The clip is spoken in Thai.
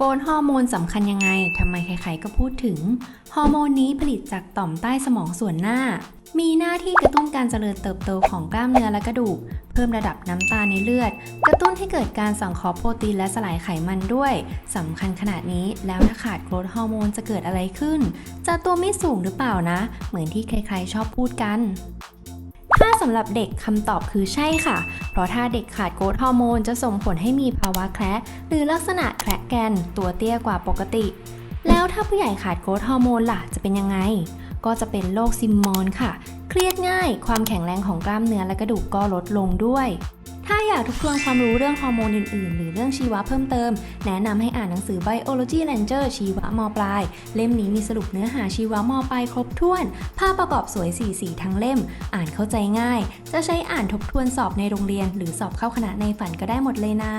โกนฮอร์โมนสำคัญยังไง ทำไมใครๆก็พูดถึง ฮอร์โมนนี้ผลิตจากต่อมใต้สมองส่วนหน้า มีหน้าที่กระตุ้นการเจริญเติบโตของกล้ามเนื้อและกระดูก เพิ่มระดับน้ำตาลในเลือด กระตุ้นให้เกิดการสังเคราะห์โปรตีนและสลายไขมันด้วย สำคัญขนาดนี้แล้วถ้าขาดโกรทฮอร์โมนจะเกิดอะไรขึ้น จะตัวไม่สูงหรือเปล่านะ เหมือนที่ใครๆชอบพูดกัน ถ้าสำหรับเด็กคำตอบคือใช่ค่ะ เพราะถ้าเด็กขาดโกรทฮอร์โมนจะส่งผลให้มีภาวะแคระหรือลักษณะแคระแกนตัวเตี้ยกว่าปกติ แล้วถ้าผู้ใหญ่ขาดโกรทฮอร์โมนล่ะจะเป็นยังไง ก็จะเป็นโรคซิมมอนค่ะ เครียดง่าย ความแข็งแรงของกล้ามเนื้อและกระดูกก็ลดลงด้วย ถ้าอยากทบทวนความรู้เรื่องฮอร์โมนอื่นๆ หรือเรื่องชีวะเพิ่มเติม แนะนำให้อ่านหนังสือ Biology Ranger ชีวะมปลาย เล่มนี้มีสรุปเนื้อหาชีวะมปลายครบถ้วน ภาพประกอบสวยสีสีทั้งเล่ม อ่านเข้าใจง่าย จะใช้อ่านทบทวนสอบในโรงเรียน หรือสอบเข้าคณะในฝันก็ได้หมดเลยนะ